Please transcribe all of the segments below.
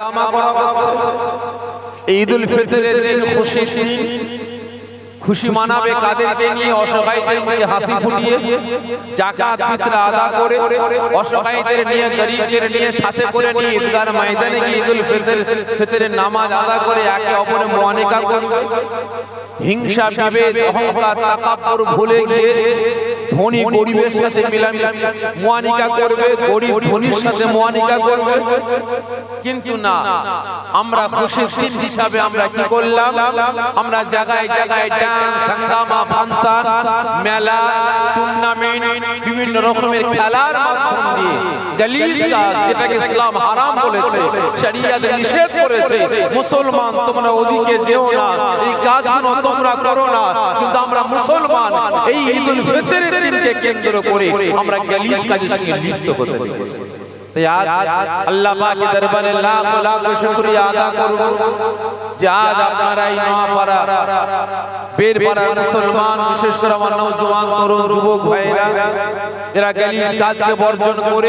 জামা করা হচ্ছে। ঈদ উল ফিতরের দিন খুশি মানাবে নিয়ে হাসি ফুটিয়ে সাথে করে নিয়ে ঈদগার ময়দানে গিয়ে ঈদ উল ফিতর ফিতরের নামাজ আদা করে একে অপরের মনে করবে। হিংসা বিভেদ অহংকার তাকাব্বুর ভুলে গিয়ে ধনী গরিবের সাথে মিলামি মুআনিকা করবে গরিব ধনীর সাথে মুআনিকা করবে। কিন্তু না আমরা খুশির দিন হিসাবে আমরা কি করলাম? আমরা জায়গায় জায়গায় ডান্স হাঙ্গামা ফাংশন মেলা টুর্নামেন্ট বিভিন্ন রকমের খেলার মাধ্যম দিয়ে গালিজ কাজ যেটাকে ইসলাম হারাম বলেছে শরিয়াত নিষেধ করেছে মুসলমান তোমরা ওদিকে যেও না এই কাজগুলো তোমরা করো না, কিন্তু আমরা মুসলমান। এই ঈদুল ফিতরের দিনকে কেন্দ্র করে আমরা গালিজ কাজের সঙ্গে লিপ্ত হতে দেখেছি এরা গালিজ কাজকে বর্জন করে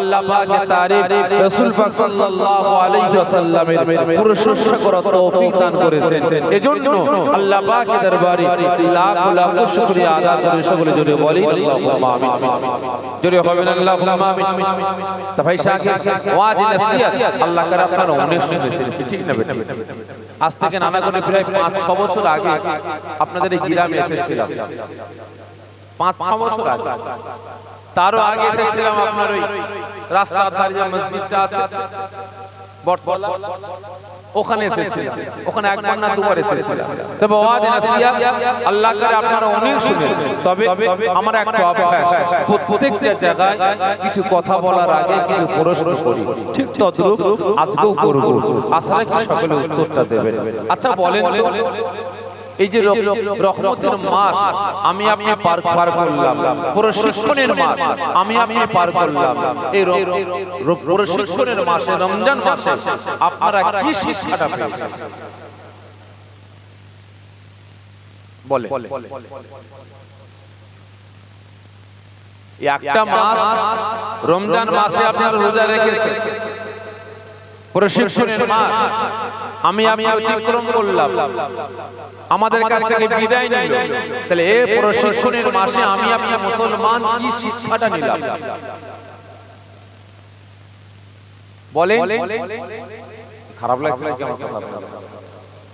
আল্লাহ পাকের তারিফ রাসূল পাক সাল্লাল্লাহু আলাইহি ওয়াসাল্লামের প্রশংসা করার তৌফিক দান করেছেন। এজন্য আল্লাহ পাকের দরবারে লাখ লাখ শুকরিয়া আদা করে সকলে জোরে বলি আল্লাহুম্মা আমিন। জোরে হবে না আল্লাহুম্মা আমিন। তা ভাই শাকির ওয়াজ নসিহত। আল্লাহ করে আপনারা অনেক শুনেছেন ঠিক না বেটা আজ থেকে নানা করে প্রায় পাঁচ ছ বছর আগে আপনাদের এই গ্রামে এসেছিলাম। পাঁচ ছ বছর আগে। তারও আগে এসেছিলাম আপনার ওই রাস্তার ধারে যে মসজিদটা আছে। বটতলা ওখানে এসেছিলাম। ওখানে একবার না দুবার এসেছিলাম। তবে ওয়াজ নাসিয়া আল্লাহ করে আপনারা অনেক শুনেছেন। তবে আমার একটা অভ্যাস। প্রত্যেকটা জায়গায় কিছু কথা বলার আগে কিছু প্রশ্ন করি। ঠিক তদ্রুপ আজকেও করব। আসলে কি সকলে উত্তরটা দেবেন। আচ্ছা বলেন তো, এই যে রক- রহমতের মাস, আমি আপনি পার পার করলাম। প্রশিক্ষণের মাস, আমি আপনি পার করলাম। এই প্রশিক্ষণের মাসে রমজান মাসে আপনারা কি শিক্ষাটা পেয়েছেন? বলে। একটা মাস রমজান মাসে আপনারা রোজা রেখেছেন। প্রশিক্ষণের মাস আমি আমি অতিক্রম করলাম। আমাদের কাছ থেকে বিদায় নিল। তাহলে এই প্রশিক্ষণের মাসে আমি আপনি মুসলমান কি শিক্ষাটা নিলাম? বলে খারাপ লাগছে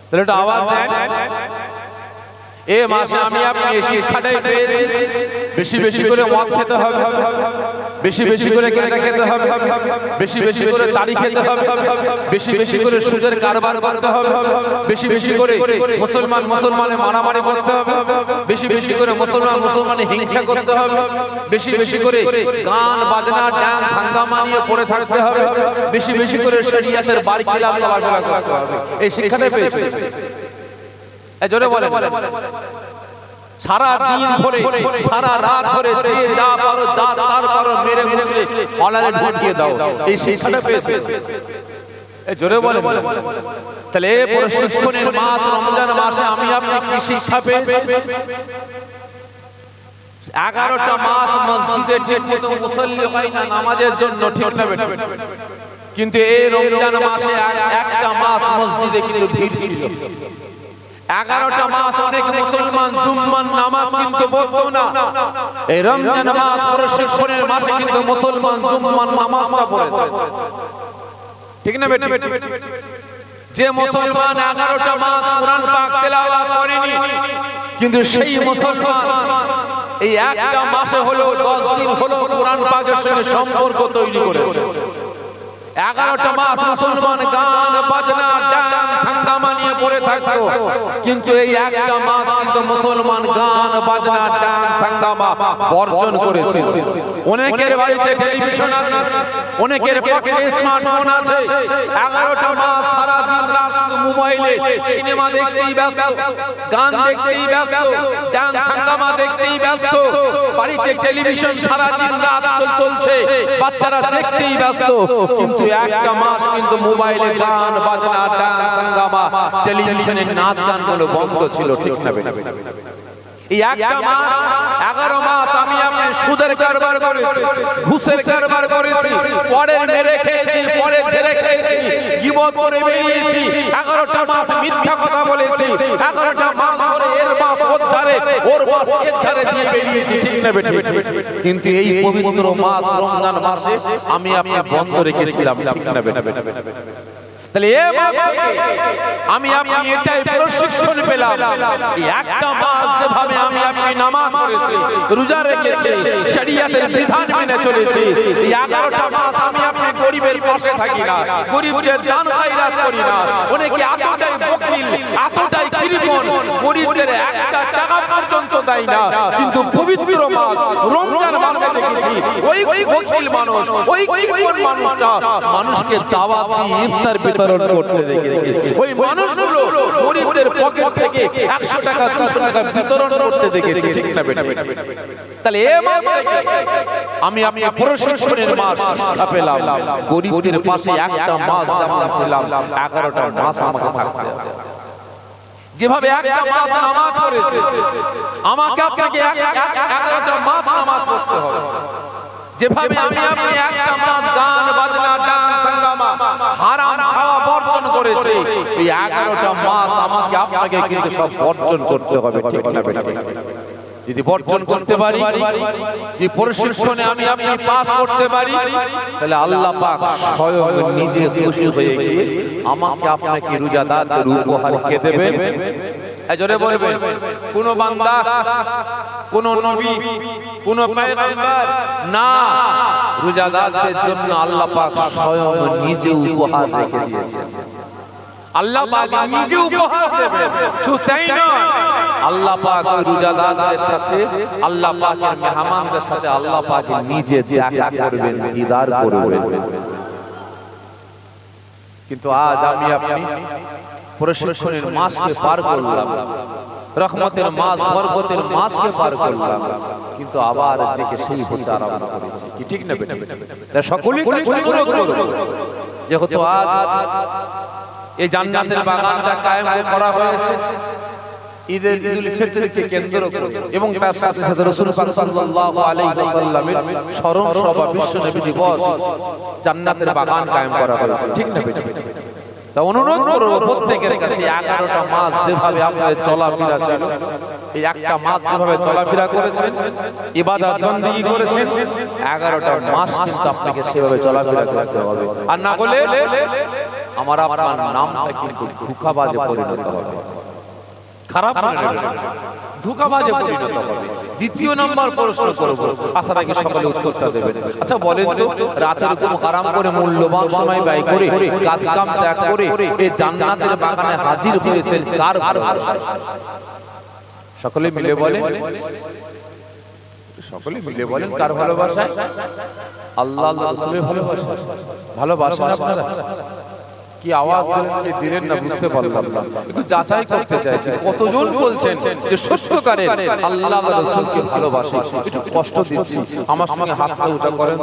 তাহলে একটু আওয়াজ দেন। এ মাসে আমি আপনি শিক্ষাটাই পেয়েছি। বেশি বেশি করে মদ খেতে হবে বেশি বেশি করে কেনা খেতে হবে বেশি বেশি করে তাড়ি খেতে হবে বেশি বেশি করে সুদের কারবার করতে হবে বেশি বেশি করে মুসলমান মুসলমানের মারামারি করতে হবে বেশি বেশি করে মুসলমান মুসলমানের হিংসা করতে হবে বেশি বেশি করে গান বাজনা ডান্স হাঙ্গামা নিয়ে পড়ে থাকতে হবে বেশি বেশি করে শরিয়াতের বাড়ি হবে এই শিক্ষাটাই পেয়েছে জোরে বলে সারা দিন ধরে সারা রাত ধরে যে যা পারো যা তার পারো মেরে মুচড়ে অনারে দাও। এই শিক্ষাটা পেয়েছে জোরে বলে তাহলে প্রশিক্ষণের মাস রমজান মাসে আমি আপনি কি শিক্ষা পেয়েছি। এগারোটা মাস মসজিদে ঠিক মতো মুসল্লি হয় না নামাজের জন্য ঠিক কিন্তু এই রমজান মাসে একটা মাস মসজিদে কিন্তু ভিড় ছিল। এগারোটা মাস অনেক মুসলমান জুম্মান নামাজ কিন্তু পড়তো না। এই রমজান মাস প্রশিক্ষণের মাসে কিন্তু মুসলমান জুম্মান নামাজটা পড়েছে। ঠিক না বেটি যে মুসলমান এগারোটা মাস কোরআন পাক তেলাওয়াত করেনি কিন্তু সেই মুসলমান এই একটা মাসে হলো দশ দিন হলো কোরআন পাকের সঙ্গে সম্পর্ক তৈরি করেছে। এগারোটা মাস মুসলমান গান, বাজনা ডান্স হাঙ্গামা নিয়ে পড়ে থাকতো। কিন্তু এই একটা মাস কিন্তু মুসলমান গান, বাজনা ডান্স হাঙ্গামা বর্জন করেছে। অনেকের বাড়িতে টেলিভিশন আছে, অনেকের পকেটে স্মার্টফোন আছে। এগারোটা মাস সারা দিন রাত মোবাইলে সিনেমা দেখতেই ব্যস্ত, গান দেখতেই ব্যস্ত ডান্স হাঙ্গামা দেখতেই ব্যস্ত। বাড়িতে টেলিভিশন সারা দিন রাত চলছে, বাচ্চারা দেখতেই ব্যস্ত। কিন্তু একটা মাস কিন্তু মোবাইলে গান, বাজনা ডান্স হাঙ্গামা টেলিভিশনে নাচ গানগুলো বন্ধ ছিল, ঠিক না এই একটা মাস, এগারো মাস আমি আপনি সুদের কারবার করেছি, ঘুষের কারবার করেছি পরের মেরে খেয়েছি পরের ছেড়ে খেয়েছি গিবত করে বেরিয়েছি। এগারোটা মাস মিথ্যা কথা বলেছি। এগারোটা মাস ধরে এর মাস ওর ওর মাস এর ধারে দিয়ে বেরিয়েছি, ঠিক না বেটা কিন্তু এই পবিত্র মাস রমজান মাসে আমি আপনি বন্ধ রেখেছিলাম, ঠিক না বেটা তাহলে এ মাস থেকে আমি আপনি এটাই প্রশিক্ষণ পেলাম। একটা মাস যেভাবে আমি আপনি নামাজ পড়েছি রোজা রেখেছি শরীয়তের বিধান মেনে চলেছি এই এগারোটা মাস আমি আপনি গরিবের পাশে থাকি না। গরিবদের দান খায়রাত করি না। অনেকে এতটাই বকিল। এতটাই কৃপণ, গরিবদের একটা টাকা পর্যন্ত দেয় না, কিন্তু পবিত্র মাস, রমজান মাসে দেখেছি, ওই মানুষ, ওই মানুষটা মানুষকে দাওয়াত দিয়ে ইফতার বিতরণ করতে দেখেছি। ওই মানুষগুলো গরিবদের পকেট থেকে 100 টাকা 200 টাকা বিতরণ করতে দেখেছি, ঠিক না বেটা? তাহলে মাস থেকে আমি আমি প্রশিক্ষণের মাস পেলাম। গরিবদের পাশে একটা মাস যেমন ছিলাম 11টা মাস আমাকে থাকতে হবে। যেভাবে একটা মাস নামাজ পড়েছে আমাকে আপনাকে এক- এক- এগারোটা মাস নামাজ পড়তে হবে। যেভাবে আমি আপনি একটা মাস গান বাজনা ডান্স হাঙ্গামা হারাম খাওয়া বর্জন করেছে। এই এগারোটা মাস আমাকে আপনাকে কিন্তু সব বর্জন করতে হবে ঠিক না। যদি বর্জন করতে পারি এই প্রশিক্ষণে আমি আপনি পাস করতে পারি, তাহলে আল্লাহ পাক স্বয়ং নিজে খুশি হয়ে গিয়ে আমাকে আপনাকে রোজাদারদের উপহার কে দেবেন। এই জোরে বলবেন কোন বান্দা, কোন নবী, কোন পয়গম্বর, না, রোজাদারদের জন্য আল্লাহ পাক স্বয়ং নিজে উপহার রেখে দিয়েছেন। আল্লাহ পাক নিজে উপহার দেবেন। শুধু তাই নয় আল্লাহ পাক ওই রোজাদারদের সাথে আল্লাহ পাকের মেহমানদের সাথে আল্লাহ পাক নিজে দেখা করবেন দিদার করবেন। কিন্তু আজ আমি আপনি প্রশিক্ষণের মাসকে পার করলাম। রহমতের মাস বরকতের মাসকে পার করলাম। কিন্তু আবার থেকে সেই হতে আরম্ভ করেছি। কি ঠিক না বেটা সকলেই যেহেতু আজ এই জান্নাতের বাগানটা কায়েম করা হয়েছে, ঈদের ঈদুল ফিতরকে কেন্দ্র করে এবং তার সাথে সাথে রাসূল পাক সাল্লাল্লাহু আলাইহি ওয়াসাল্লামের স্মরণ সভা, বিশ্ব নবী দিবস জান্নাতের বাগান কায়েম করা হয়েছে। ঠিক না তা অনুরোধ করব প্রত্যেকের কাছে 11টা মাস যেভাবে আপনাদের চলাফেরা ছিল, এই একটা মাস যেভাবে চলাফেরা করেছেন, ইবাদত বندگی করেছেন 11টা মাস কিন্তু আপনাকে সেভাবে চলাফেরা করতে হবে। আর না হলে আমার আপনার নামটা কিন্তু ধোঁকাবাজে পরিণত হবে। খারাপ। ধোঁকাবাজে পরিণত হবে। দ্বিতীয় নাম্বার প্রশ্ন করব। আগে সকালে উত্তরটা দেবেন। আচ্ছা বলেন তো রাতের ঘুম হারাম করে মূল্যবান সময় ব্যয় করে কাজ কাম ত্যাগ করে এই জান্নাতের বাগানে হাজির কার? সকলে মিলে বলেন। সকলে মিলে বলেন কার ভালোবাসা আল্লাহ আল্লাহ ভালোবাসা ভালোবাসেন আপনারা? কি আওয়াজ দিলেন কি দিলেন না বুঝতে পারলাম না। একটু যাচাই করতে চাইছি কতজন বলছেন যে সত্যকারে আল্লাহ রাসূলকে ভালোবাসে। একটু কষ্ট দিচ্ছি। আমার সঙ্গে হাতটা উঁচা করেন।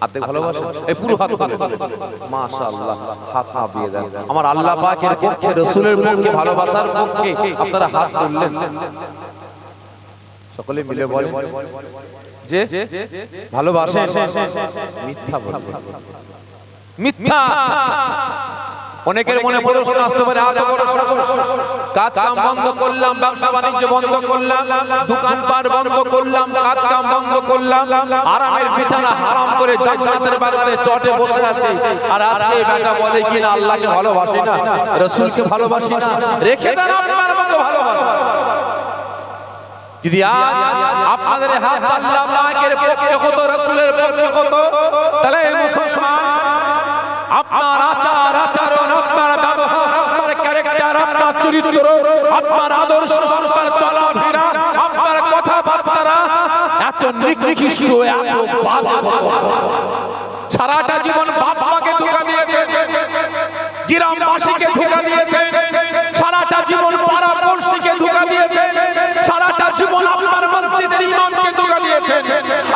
হাতে ভালোবাসেন এই পুরো হাত তুলে মাশাআল্লাহ, হাত নামিয়ে দেন। আমার আল্লাহ পাকের পক্ষে, রাসূলের পক্ষে, ভালোবাসার পক্ষে আপনারা হাত তুললেন। সকলে মিলে বলেন। যে ভালোবাসেন মিথ্যা বলবেন মিথ্যা। অনেকের মনে প্রশ্ন আসতে পারে এত বড় সাহস। কাজ কাম বন্ধ করলাম ব্যবসা বাণিজ্য বন্ধ করলাম দোকান পাট বন্ধ করলাম কাজ কাম বন্ধ করলাম। আরামের বিছানা হারাম করে জান্নাতের বাগানে চটে বসে আছে। আর আজকে এই বেটা বলে কি না আল্লাহকে ভালোবাসি না রাসূলকে ভালোবাসি না? রেখে দেন আপনার মতো ভালোবাসা। যদি আজ আপনাদের হাত আল্লাহ পাকের পক্ষে হতো রাসূলের পক্ষে হতো তাহলে মুসলমান আপনার আচার আচরণ, আপনার ব্যবহার চরিত্র, আপনার আদর্শ, আপনার চলাফেরা, আপনার কথাবার্তা এত নিকৃষ্ট, এত সারাটা জীবন বাপ মাকে ধোকা দিয়েছে, গ্রামবাসীকে ধোকা দিয়েছে, সারাটা জীবন পাড়া পড়শিকে ধোকা দিয়েছে, সারাটা জীবন আপনার মসজিদের ইমামকে ধোকা দিয়েছে।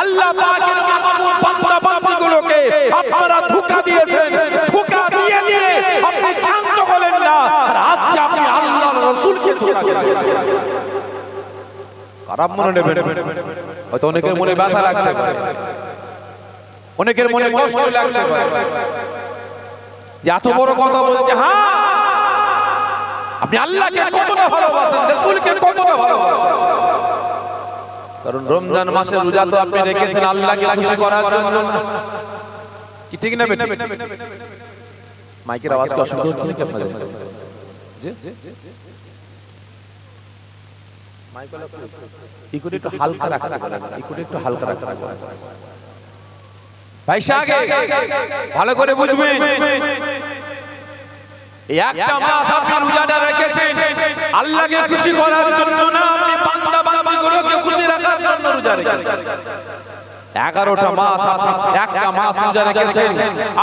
আল্লাহ পাকের মাহবুব বান্দা বান্দীগুলোকে আপনারা ধোকা দিয়েছেন ধোকা দিয়ে দিয়ে আপনি ক্ষান্ত হলেন না আর আজকে আপনি আল্লাহর রাসূলকে ধোকা দিয়েছেন খারাপ মনে হয়তো অনেকের মনে ব্যথা লাগতে পারে। অনেকের মনে কষ্ট লাগতে পারে। এত বড় কথা বলছে হ্যাঁ আপনি আল্লাহকে কতটা ভালোবাসেন কতটা ভালোবাসেন? কারণ রমজান মাসে রোজা তো আপনি রেখেছেন আল্লাহকে খুশি করার জন্য কি ঠিক না মাইকের আওয়াজ কি অসুবিধা হচ্ছে জি? মাইক একটু হালকা রাখতে পারেন। একটু একটু হালকা রাখতে ভাই সাগে ভালো করে বুঝবেন। এই একটা মাস আপনি রোজাটা রেখেছেন। আল্লাহকে খুশি করার জন্য না আপনি বান্দা বান্দিগুলোকে খুশি রাখার জন্য রোজা রেখেছেন। এগারোটা মাস একটা মাস রোজা রেখেছেন।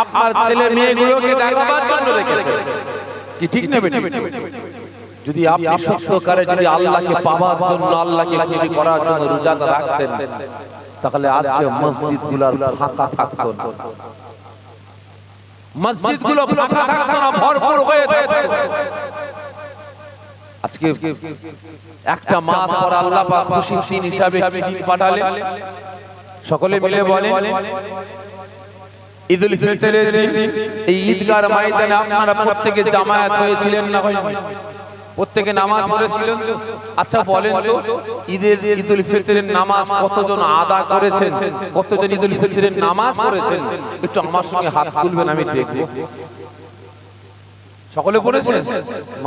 আপনার ছেলে মেয়েগুলোকে দেখাবার জন্য রেখেছেন। কি ঠিক নেবে যদি আপনি সত্যকারে যদি আল্লাহকে পাওয়ার জন্য আল্লাহকে খুশি করার জন্য রোজাটা রাখতেন তাহলে আজকে মসজিদগুলার ফাঁকা থাকতো। না মসজিদগুলো ফাঁকা থাকতো না ভরপুর হয়ে থাকতো। আজকে একটা মাস পর আল্লাহ পাক খুশি দিন হিসাবে কি দিন পাঠালেন। সকলে মিলে বলেন। ঈদুল ফিতরের দিন এই ঈদগার ময়দানে আপনারা প্রত্যেকে জামায়াত হয়েছিলেন না হয়নি? প্রত্যেকে নামাজ পড়েছিলেন তো? আচ্ছা বলেন তো ঈদের ঈদুল ফিতরের নামাজ কতজন আদা করেছেন? কতজন ঈদুল ফিতরের নামাজ পড়েছেন? একটু আমার সঙ্গে হাত তুলবেন আমি দেখব। সকলে পড়েছেন?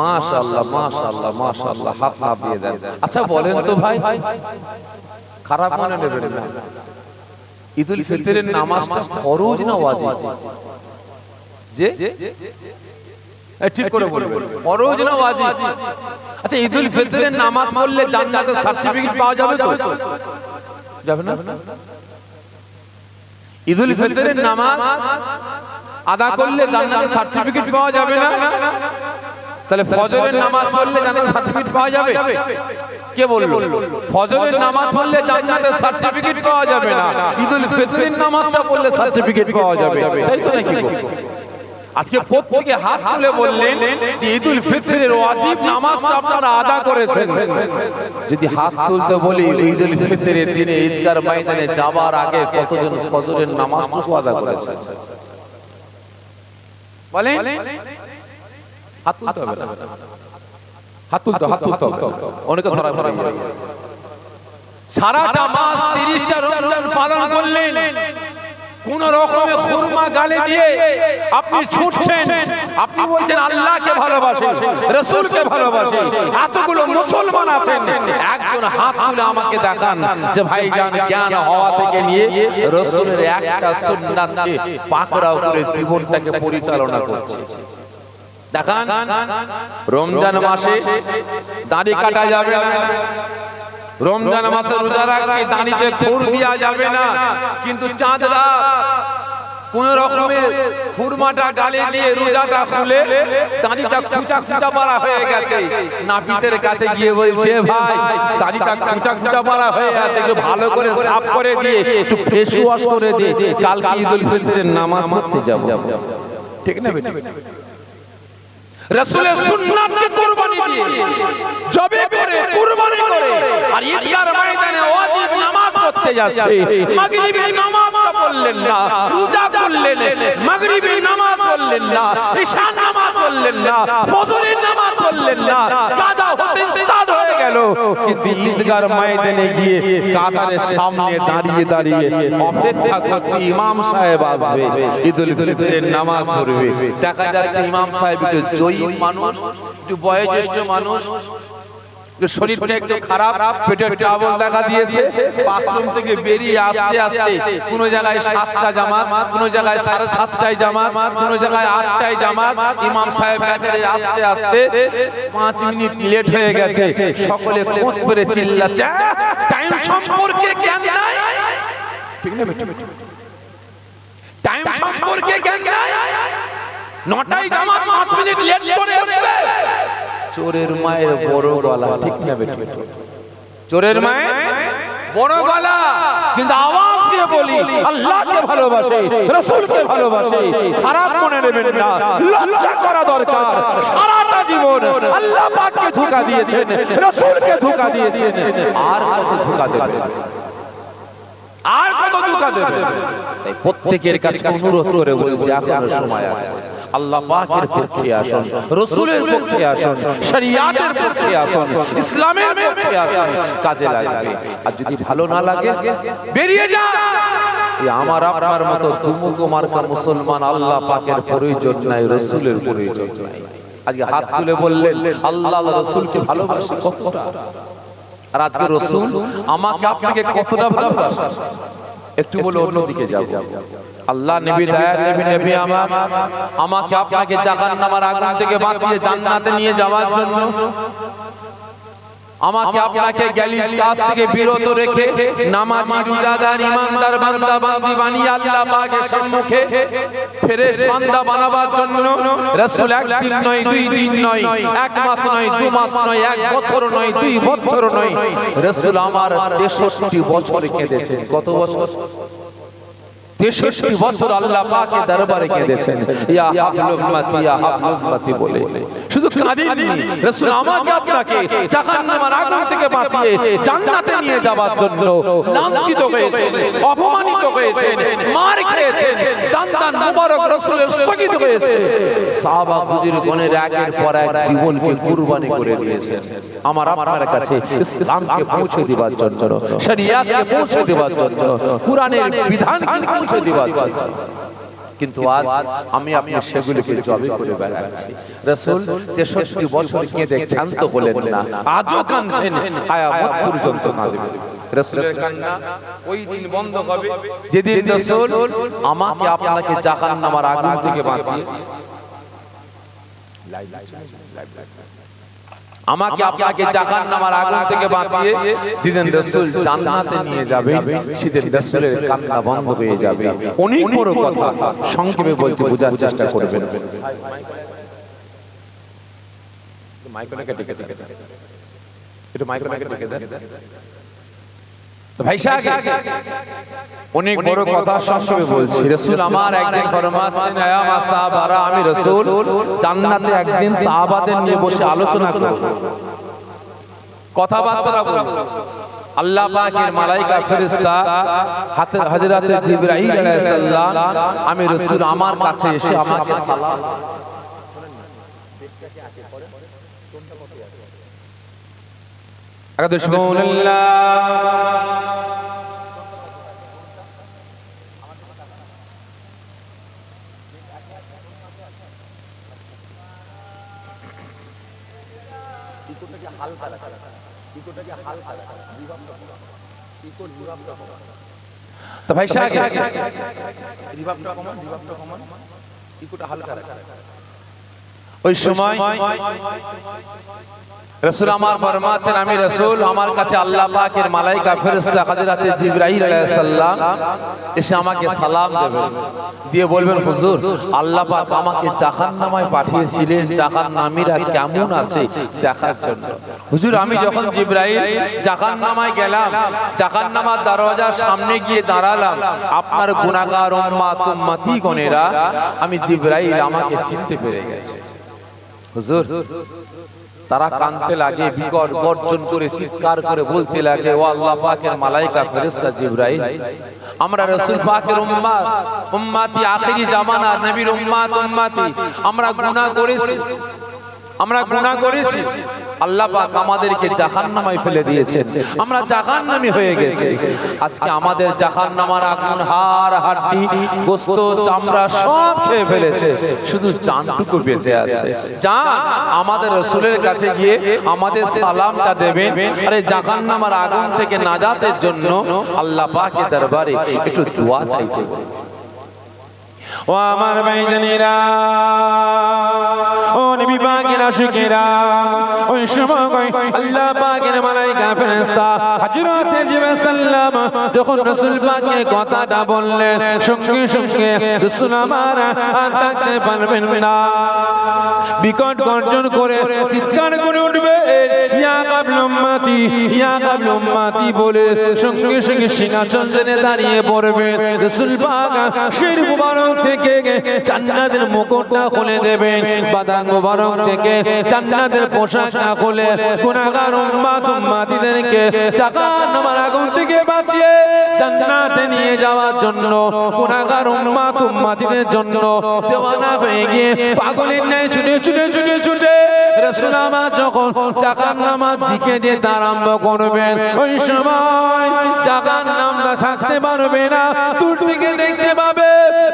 মাশাআল্লাহ মাশাআল্লাহ মাশাআল্লাহ হাত না দিয়ে দেন। আচ্ছা বলেন তো ভাই। খারাপ মনে নেবেন না। ঈদুল ফিতরের নামাজটা ফরজ না ওয়াজিব? যে? ঠিক করে বলবেন। ফরজ না ওয়াজিব। আচ্ছা ঈদুল ফিতরের নামাজ পড়লে জান্নাতের সার্টিফিকেট পাওয়া যাবে তো? যাবে না? ঈদুল ফিতরের নামাজ আদা করলে জান্নাতের সার্টিফিকেট পাওয়া যাবে না? তাহলে ফজরের নামাজ পড়লে জান্নাতের সার্টিফিকেট পাওয়া যাবে? কে বলল? ফজরের নামাজ পড়লে জান্নাতের সার্টিফিকেট পাওয়া যাবে না? ঈদুল ফিতরের নামাজটা পড়লে সার্টিফিকেট পাওয়া যাবে। তাই তো নাকি? আজকে প্রত্যেকে হাত তুলে বললেন যে ঈদুল ফিতরের ওয়াজিব নামাজটা আপনারা আদা করেছেন। যদি হাত তুলতে বলি ঈদুল ফিতরের দিনে ঈদগার ময়দানে যাবার আগে কতজন ফজরের নামাজটুকু আদা করেছেন? বলেন। হাত তুলতে হবে না। হাত তুলতে হাত তুলতে অনেকে ধরা ধরা সারাটা মাস তিরিশটা রমজান পালন করলেন। কোন রকমে খুরমা গালে দিয়ে আপনি ছুটছেন। আপনি বলছেন আল্লাহকে ভালোবাসেন রসুলকে ভালোবাসেন এতগুলো মুসলমান আছেন। একজন হাত তুলে আমাকে দেখান যে ভাইজান জ্ঞান হওয়া থেকে নিয়ে রসুলের একটা সুন্নাতকে পাকড়াও করে জীবনটাকে পরিচালনা করছে। দেখান রমজান মাসে দাড়ি কাটা যাবে রমজান মাসে রোজা রাখছি দাঁড়িতে খুর দেওয়া যাবে না। কিন্তু চাঁদ রাত কোন রকমের খুরমাটা গালে দিয়ে রোজাটা খুলে দাঁড়িটা খুচা খুচা মারা হয়ে গেছে। নাপিতের কাছে গিয়ে বলছে ভাই দাঁড়িটা খুচা খুচা মারা হয়ে গেছে। একটু ভালো করে সাফ করে দিয়ে একটু ফেস ওয়াশ করে দিয়ে কালকে ঈদুল ফিতরের নামাজ পড়তে যাব। ঠিক না বেটা? রাসূলের সুন্নাতকে কুরবানি দিয়ে জবে করে কুরবানি করে। আর ঈদগার ময়দানে ওয়াজিব নামাজ পড়তে যাচ্ছে। মাগরিবের নামাজটা পড়লেন না। রোজা করলেন। মাগরিবের নামাজ পড়লেন না। ঈশার নামাজ পড়লেন না। ফজরের নামাজ পড়লেন না। কাজা হতে হয়ে গেল কিন্তু ঈদগার ময়দানে গিয়ে কাতারের সামনে দাঁড়িয়ে দাঁড়িয়ে অপেক্ষা করছে ইমাম সাহেব আসবে। ঈদুল ফিতরের নামাজ পড়বে। দেখা যাচ্ছে ইমাম সাহেব একটু জয়ী মানুষ, একটু বয়োজ্যেষ্ঠ মানুষ। যে শরীরটা একটু খারাপ পেটের ট্রাবল দেখা দিয়েছে বাথরুম থেকে বেরিয়ে আসতে আসতে কোন জায়গায় সাতটা জামাত কোন জায়গায় সাড়ে সাতটায় জামাত কোন জায়গায় আটটায় জামাত ইমাম সাহেব বেচারে আসতে আসতে পাঁচ মিনিট লেট হয়ে গেছে। সকলে কোট করে চিল্লাচ্ছে। টাইম সম্পর্কে জ্ঞান নাই। ঠিক না? টাইম সম্পর্কে জ্ঞান নাই। নটায় জামাত পাঁচ মিনিট লেট করে এসেছে। চোরের মায়ের বড় গলা, ঠিক না বেটা? চোরের মায়ের বড় গলা। কিন্তু আওয়াজ দিয়ে বলি, আল্লাহকে ভালোবাসে, রাসূলকে ভালোবাসে, খারাপ মনে নেবেন না, লজ্জা করা দরকার। সারাটা জীবন আল্লাহ পাককে ধোঁকা দিয়েছেন, রাসূলকে ধোঁকা দিয়েছেন, আর কত ধোঁকা দেবেন আর কত ধোঁকা তাই প্রত্যেকের কাছে অনুরোধ করে বলছি এখনও সময় আছে। আল্লাহ পাকের পক্ষে আসুন রসুলের পক্ষে আসুন শরিয়াতের পক্ষে আসুন ইসলামের পক্ষে আসুন কাজে লাগবে। আর যদি ভালো না লাগে বেরিয়ে যা এই আমার আপনার মতো দুমুখ মার্কা মুসলমান আল্লাহ পাকের প্রয়োজন নাই রসুলের প্রয়োজন নাই। আজকে হাত তুলে বললেন আল্লাহ রসুলকে ভালোবাসি কতটা? আর আজকে রসুন আমাকে আপনাকে কতটা ভালোবাসা? একটু বলে অন্যদিকে যাব। আল্লাহ নবী দয়ার নবী নবী আমার আমাকে আপনাকে জাহান্নামের আগুন থেকে বাঁচিয়ে জান্নাতে নিয়ে যাওয়ার জন্য আমাকে আপনাকে গ্যালিজ কাজ থেকে বিরত রেখে নামাজি রোজাদার ইমানদার বান্দা বান্দি বানিয়ে আল্লাহ পাকের সম্মুখে ফেরেশ বান্দা বানাবার জন্য রাসূল একদিন নয় দুই দিন নয় এক মাস নয় দু মাস নয় এক বছর নয় দুই বছর নয়। রাসূল আমার 63 বছর কেঁদেছেন কত বছর? তেষট্টি বছর আল্লাহ পাকে দরবারে কেঁদেছেন। ইয়া হাবলুল উম্মতি ইয়া হাবলুল উম্মতি বলে। শুধু কাঁদেননি রাসূল আমাকে আপনাকে জাহান্নামের আগুন থেকে বাঁচিয়ে জান্নাতে নিয়ে যাওয়ার জন্য লাঞ্ছিত হয়েছেন অপমানিত হয়েছেন মার খেয়েছেন দান দান মুবারক রাসূলের শহীদ হয়েছে। সাহাবা হুজুর গণের একের পর এক জীবনকে কুরবানি করে দিয়েছেন। আমার আপনার কাছে ইসলামকে পৌঁছে দেওয়ার জন্য শরিয়াতকে পৌঁছে দেওয়ার জন্য কোরআনের বিধানকে পৌঁছে দেওয়ার জন্য কিন্তু আজ আমি আপনি সেগুলিকে জবে করে বেড়াচ্ছি রসুল তেষট্টি বছর কেঁদে ক্ষান্ত হলেন না আজও কাঁদছেন আয়ামত পর্যন্ত কাঁদবেন রসুলের কান্না ওই দিন বন্ধ হবে যেদিন রসুল আমাকে আপনাকে জাহান্নামের আগুন থেকে বাঁচিয়ে আমাকে আপনাকে জাহান্নামের আগুন থেকে বাঁচিয়ে দিলেন রাসূল জান্নাতে নিয়ে যাবে। সেদিন রাসূলের কান্না বন্ধ হয়ে যাবে। অনেক বড় কথা। সংক্ষেপে বলতে বোঝার চেষ্টা করবেন। মাইক্রোফোনকে ডেকে ডেকে একটু মাইক্রোফোনকে ডেকে দেন। ভাই অনেক বড় কথা সংক্ষেপে বলছি। রাসূল আমার একদিন ফরমাচ্ছেন আয়া সাহাবারা আমি রাসূল। জান্নাতে একদিন সাহাবাদের নিয়ে বসে আলোচনা করব। কথাবার্তা বলব। আল্লাহ পাকের মালাইকা ফেরেশতা হাতে হযরত জিবরাইল আলাইহিস সালাম। আমি রাসূল আমার কাছে এসে আমাকে সালাম। আকাদ শুনুল্লাহ তো ভাই সাহেব রিভাবটা কমান রিভাবটা কমান ইকোটা হালকা রাখা ওই সময় রাসূল আমার ফরমাচ্ছেন আমি রাসূল, আমার কাছে আল্লাহ পাকের মালাইকা ফেরেশতা হযরতে জিবরাইল আলাইহিস সালাম এসে আমাকে সালাম দেবেন দিয়ে বলবেন, হুজুর, আল্লাহ পাক আমাকে জাহান্নামায় পাঠিয়েছিলেন চাকার জাহান্নামীরা কেমন আছে দেখার জন্য? হুজুর, আমি যখন জিবরাইল জাহান্নামায় গেলাম, জাহান্নামার দরজার সামনে গিয়ে দাঁড়ালাম, আপনার গুনাহগার উম্মাত উম্মতি গণেরা আমি জিবরাইল আমাকে চিনতে পেরে গেছে। হুজুর, তারা কানতে লাগে, বিকট গর্জন করে, চিৎকার করে বলতে লাগে, ও আল্লাহ পাকের মালাইকা ফেরেশতা জিবরাইল, আমরা রাসূল পাকের উম্মাত উম্মতি আখেরি জামানা, নবীর উম্মাত উম্মতি, আমরা গুনাহ করেছি আমরা গুনাহ করেছি। আল্লাহ পাক আমাদেরকে জাহান্নামায় ফেলে দিয়েছেন। আমরা জাহান্নামী হয়ে গেছি। আজকে আমাদের জাহান্নামার আগুন হাড় হাড্ডি গোস্ত চামড়া সব খেয়ে ফেলেছে। শুধু জানটুকু বেঁচে আছে। জান আমাদের রসুলের কাছে গিয়ে আমাদের সালামটা দেবেন। আরে জাহান্নামার আগুন থেকে নাজাতের জন্য আল্লাহ পাকের দরবারে একটু দোয়া চাইতে বলুন। ও আমার ভাইজানেরা ও নবী পাকের আশিকেরা ওই সময় আল্লাহ পাকের মালাইকা ফেরেশতা হযরত সাল্লাম যখন রাসূল কথাটা বললেন, সঙ্গে সঙ্গে রাসূল আমার আর পারবেন না। বিকট গর্জন করে চিৎকার করে উঠবে। কাবল উম্মতি ইয়া কাবল উম্মতি বলে সঙ্গে সঙ্গে সিংহাসন দাঁড়িয়ে পড়বে। রাসূল পাক শির মুবারক থেকে জান্নাতের মুকুটটা খুলে দেবেন। বাদান মুবারক থেকে জান্নাতের পোশাকটা খুলে গুনাহগার উম্মত উম্মতিদেরকে জাহান্নামের আগুন থেকে বাঁচিয়ে জান্নাতে নিয়ে যাওয়ার জন্য, গুনাহগার উম্মত উম্মতিদের জন্য দেওয়ানা হয়ে গিয়ে পাগলের ন্যায় ছুটে ছুটে ছুটে ছুটে রাসূল যখন জাহান্নামের দিকে যেতে আরম্ভ করবেন, ওই সময় জাহান্নামটা থাকতে পারবে না, দূর থেকে দেখতে পাবে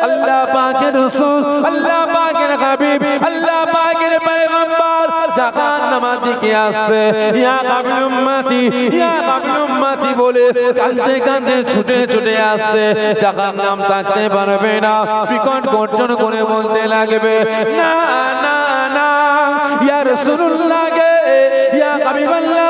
আল্লাহ পাকের রাসূল, আল্লাহ পাকের হাবিব, আল্লাহ পাকের পয়গম্বর জাহান্নামের দিকে আসছে। ইয়া কাবিল উম্মতি, ইয়া কাবিল উম্মতি বলে কাঁদতে কাঁদতে ছুটে ছুটে আসছে। জাহান্নাম থাকতে পারবে না, বিকট গর্জন করে বলতে লাগবে, না না ইয়া রাসূলুল্লাহ গে ইয়া হাবিবাল্লাহ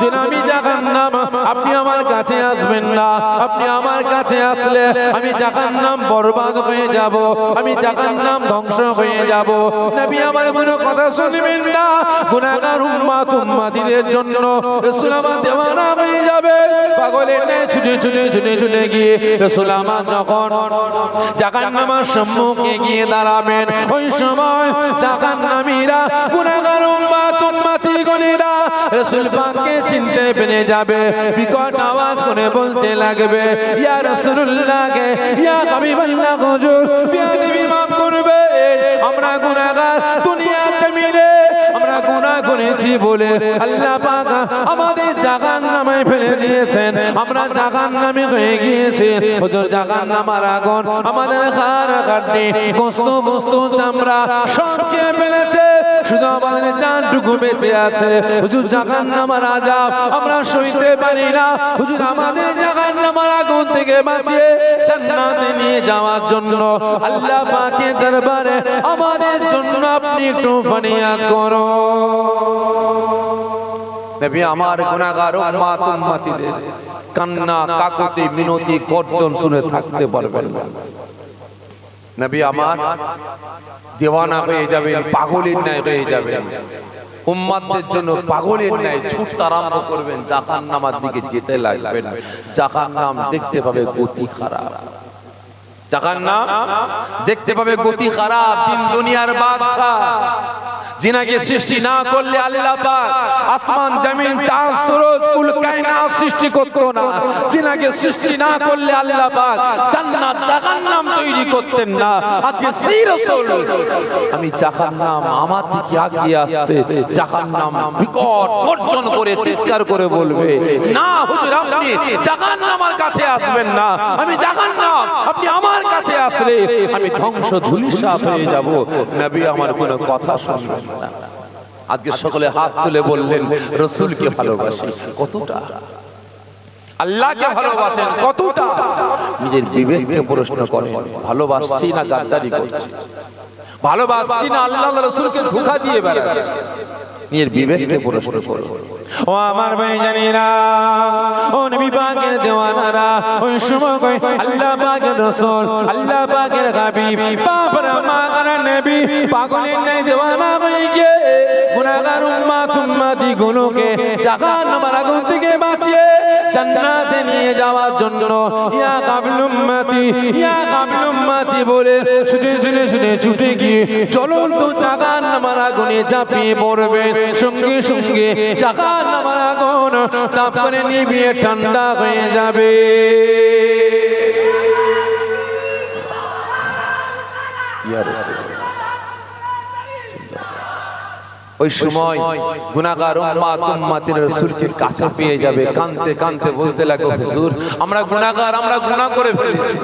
না হুজুর আমি জাহান্নাম, আপনি আমার কাছে আসবেন না। আপনি আমার কাছে আসলে আমি জাহান্নাম বরবাদ হয়ে যাব, আমি জাহান্নাম ধ্বংস হয়ে যাব। নবী আমার কোনো কথা শুনবেন না। গুনাহগার উম্মাত উম্মাতিদের জন্য রাসূল আমার দেওয়ানা হয়ে যাবে। পাগলের ন্যায় ছুটে ছুটে ছুটে ছুটে গিয়ে রাসূল আমার যখন জাহান্নামের সম্মুখে গিয়ে দাঁড়াবেন, ওই সময় জাহান্নামীরা গুনাহগার পাককে চিনতে পেরে যাবে, বিকট আওয়াজ করে বলতে লাগবে, ইয়া ইয়া হুজুর মাফ করবে, আমরা গুনাহগার দুনিয়া জমিনে, আমরা গুনাহ করেছি বলে আল্লাহ পাক আমাদের জাহান্নামে ফেলে দিয়েছেন, আমরা জাহান্নামে হয়ে গিয়েছি, হুজুর জাহান্নামার আগুন আমাদের হাড় বস্তু চামড়া সব খেয়ে ফেলেছে শুধু আমাদের জানটুকু বেঁচে আছে। হুজুর জাহান্নামার আযাব আমরা সইতে পারি না। হুজুর, আমাদের জাহান্নামার আগুন থেকে বাঁচিয়ে জান্নাতে নিয়ে যাওয়ার জন্য আল্লাহ পাকের দরবারে আমাদের জন্য আপনি একটু ফরিয়াদ করো। নবী, আমার গুনাহগার উম্মাত উম্মাতিদের কান্না, কাকুতি, মিনতি, গর্জন শুনে থাকতে পারবেন না। নবী আমার দেওয়ানা হয়ে যাবেন, পাগলের ন্যায় হয়ে যাবেন। উম্মাদের জন্য পাগলের ন্যায় ছুটতে আরম্ভ করবেন জাকার নামার দিকে যেতে লাগবেন নাম দেখতে পাবে গতি খারাপ। জাহান্নাম দেখতে পাবে গতি খারাপ, দিন দুনিয়ার বাদশা জিনাকে সৃষ্টি না করলে আল্লাহ পাক আসমান জমিন চাঁদ সূরজ কুল কায়নাত সৃষ্টি করতো না। জিনাকে সৃষ্টি না করলে আল্লাহ পাক জান্নাত জাহান্নাম তৈরি করতেন না। আজকে সেই রাসূল। আমি জাহান্নাম আমার দিকে আগিয়ে আসছে। জাহান্নাম বিকট গর্জন করে চিৎকার করে বলবে না হুজুর আপনি জাহান্নামের কাছে আসবেন না। আমি জাহান্নাম আপনি আমার কাছে আসলে আমি ধ্বংস ধুলিসাৎ হয়ে যাব। নবী আমার কোনো কথা শুনবেন না। আজকে সকলে হাত তুলে বললেন, রসুলকে ভালোবাসি। কতটা? আল্লাহকে ভালোবাসেন, কতটা? নিজের বিবেককে প্রশ্ন করেন, ভালোবাসছি না গাদ্দারি করছি? ভালোবাসছি না, আল্লাহ রসুলকে ধোঁকা দিয়ে বেড়াচ্ছি। নিজের বিবেককে করুন ও আমার ভাই জানিরা, ও নবী পাকের দেওয়ানারা ওই সময় কই আল্লাহ পাকের রাসূল, আল্লাহ পাকের হাবিব, বাপরা মাগানা নবী, পাগলের নাই দেওয়ানা হয়ে গিয়ে গুনাহগার উম্মাত উম্মতি গুলোকে জাহান্নামের থেকে বাঁচিয়ে জান্নাতে নিয়ে যাওয়ার জন্য ইয়া কাবিল উম্মতি, ইয়া কাবিল উম্মতি বলে ছুটে ছুটে ছুটে ছুটে গিয়ে জ্বলন্ত জাহান্নামের আগুনে ঝাঁপিয়ে পড়বেন সঙ্গে সঙ্গে জাহান্নামের আগুন তাপ করে নিভিয়ে ঠান্ডা হয়ে যাবে। ইয়া রাসূলুল্লাহ। ওই সময় গুনাহগার উম্মাত উম্মাতের রাসূলকে কাছে পেয়ে যাবে কানতে কানতে বলতে লাগবে হুজুর, আমরা গুনাহগার, আমরা গুনাহ করে ফেলেছি।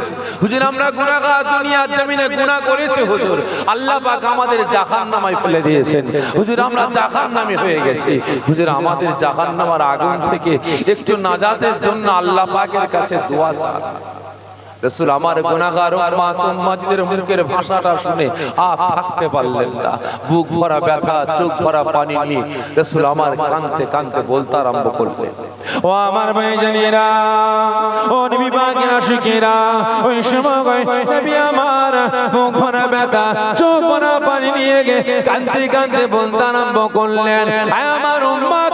হুজুর, আমরা গুনাহগার, দুনিয়ার জমিনে গুনাহ করেছি, হুজুর। আল্লাহ পাক আমাদের জাহান্নামায় ফেলে দিয়েছেন। হুজুর, আমরা জাহান্নামী হয়ে গেছি। হুজুর, আমাদের জাহান্নামার আগুন থেকে একটু নাজাতের জন্য আল্লাহ পাকের কাছে দোয়া চান। রসুল আমার গুনাহগার উম্মাত উম্মাতিদের মুখের ভাষাটা শুনে আপ থাকতে পারলেন না। বুক ভরা ব্যথা, চোখ ভরা পানি নিয়ে রসুল আমার কানতে কানতে বলতে আরম্ভ করলেন। ও আমার ভাইজানেরা ও নবী পাকের আশিকেরা, ওই সময় নবী আমার মুখ ভরা ব্যথা, চোখ ভরা পানি নিয়ে গে কাঁদতে কাঁদতে বলতে আরম্ভ করলেন। আমার উম্মাত